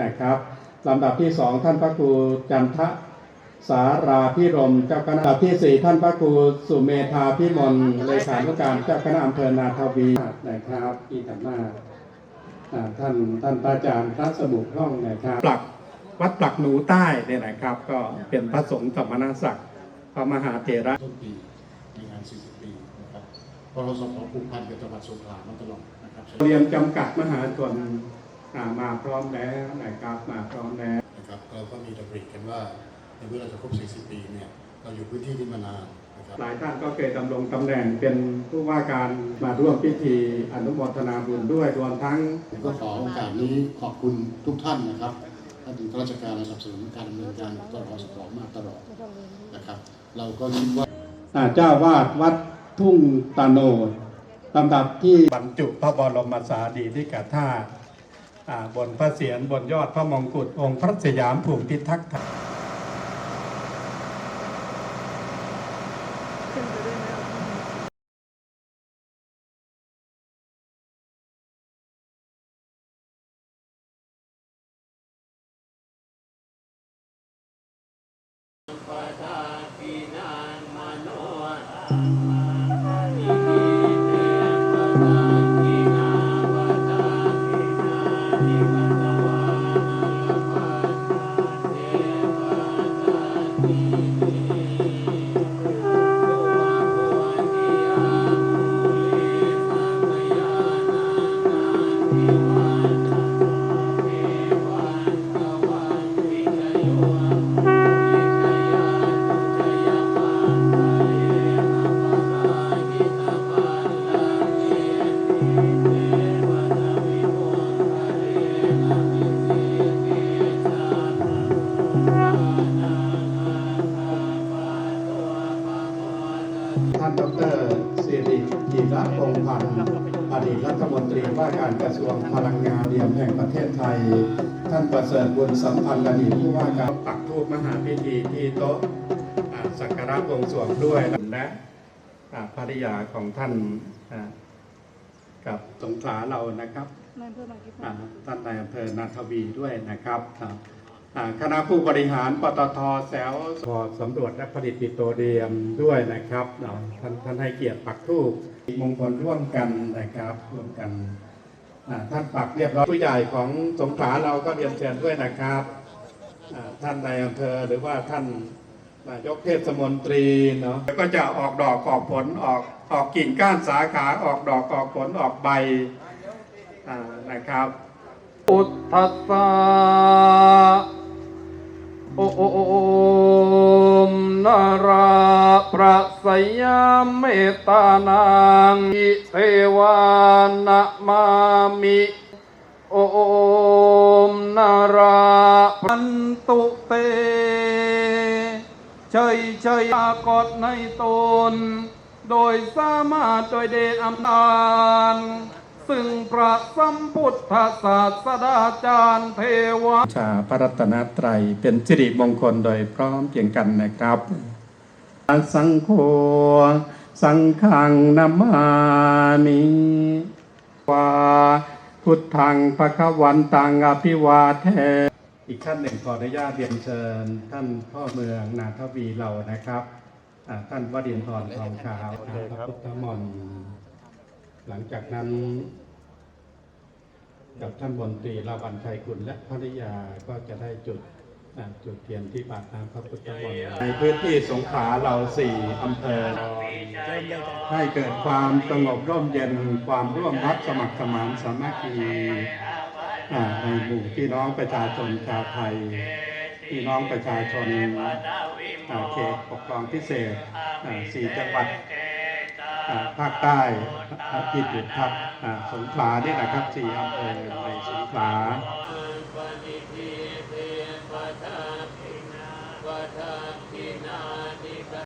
นะครับลำดับที่สองท่านพระครูจันทะสาราพิรมเจ้าคณะลำดับที่สี่ท่านพระครูสุเมธาพิมลเลขานุการเจ้าคณะอำเภอนาทวีนะครับที่ทำหน้าอ่าท่านท่านพระอาจารย์พระสมุทรร่องนะครับปลักวัดปลักหนูใต้เนี่ยนะครับ ก็เป็นพระสงฆ์สมณศักดิ์พระมหาเถระต้นปีในงาน40ปีนะครับเพราะเราสมผูกพันกับจังหวัดสงขลามาตลอดนะครับเรียนจำกัดมหาชนอ่า มาพร้อมแล้วนะครับมาพร้อมแล้วนะครับเราก็มีดำริกันว่าในเมื่อเราจะครบ 40 ปีเนี่ยเราอยู่พื้นที่นี้มานานนะครับหลายท่านก็เคยดำรงตำแหน่งเป็นผู้ว่าการมาร่วมพิธีอนุโมทนาบุญด้วยรวมทั้งผมก็ขอโอกาสนี้ขอบคุณทุกท่านนะครับท่านถึงข้าราชการและสนับสนุนการดำเนินการของตรอสพมาตลอดนะครับ เราก็คิดว่าอ่าเจ้าวาดวัดทุ่งตาโนดลำดับที่บรรจุพระบรมสารีริกธาตุอ่า บนพระเศียรบนยอดพระมงกุฎองค์พระสยามผูกพิทักษ์ท่าน ระพงษ์พันธ์อดีตรัฐมนตรีว่าการกระทรวงพลังงานเดียมแห่งประเทศไทย ท่านประเสริฐบุญสัมพันธ์อดีตผู้ว่าการปักทูปมหาพิธีที่โต๊ะอ่าสักการะบวงสรวงด้วยและอ่าภริยาของท่านอ่ากับสงขลาเรานะครับนายอำเภอบางกิบอ่าท่านนายอำเภอนาทวีด้วยนะครับ คณะผู้บริหารปตทแซวพอสำรวจและผลิตปิโตรเลียมด้วยนะครับท่านท่านให้เกียรติปักทูปมงคลร่วมกันนะครับร่วมกันท่านปักเรียบร้อยผู้ใหญ่ของสงขลาเราก็เรียนเชิญด้วยนะครับท่านนายอำเภอหรือว่าท่านนายกเทศมนตรีเนาะก็จะออกดอกออกผลออกออกกิ่งก้านสาขาออกดอกออกผลออกใบนะครับพุทธัสสะ ประสยามเมตตานังอิเทวานะมามิโอมนาราพันตุเตชัยชัยปรากฏในตน โดยสามารถโดยเดชอำนาจซึ่งพระสัมพุทธศาสดาจารย์เทวะชาพระรัตนตรัยเป็นสิริมงคลโดยพร้อมเพียงกันนะครับ สังโฆสังฆังนามามิวาพุทธังพระควันตังอภิวาเทอีกท่านหนึ่งขออนุญาตเรียนเชิญ ท่านพ่อเมืองนาทวีเรานะครับท่านวดินทร์ทองขาวพระพุทธมนต์หลังจากนั้น กับท่านบนตรีลาวันชัยกุลและภริยาก็จะได้จุด จุดเทียนที่ปากน้ำพระพุทธมนต์ในพื้นที่สงขลาเราสี่อำเภอ ให้เกิดความสงบร่มเย็นความร่วมรักสมัครสมานสามัคคีในหมู่พี่น้องประชาชนชาวไทย พี่น้องประชาชนเขตปกครองพิเศษสี่จังหวัดภาคใต้อ่าผิดอยู่ครับสงขลาเนี่ยนะครับสี่อำเภอในสงขลา uh,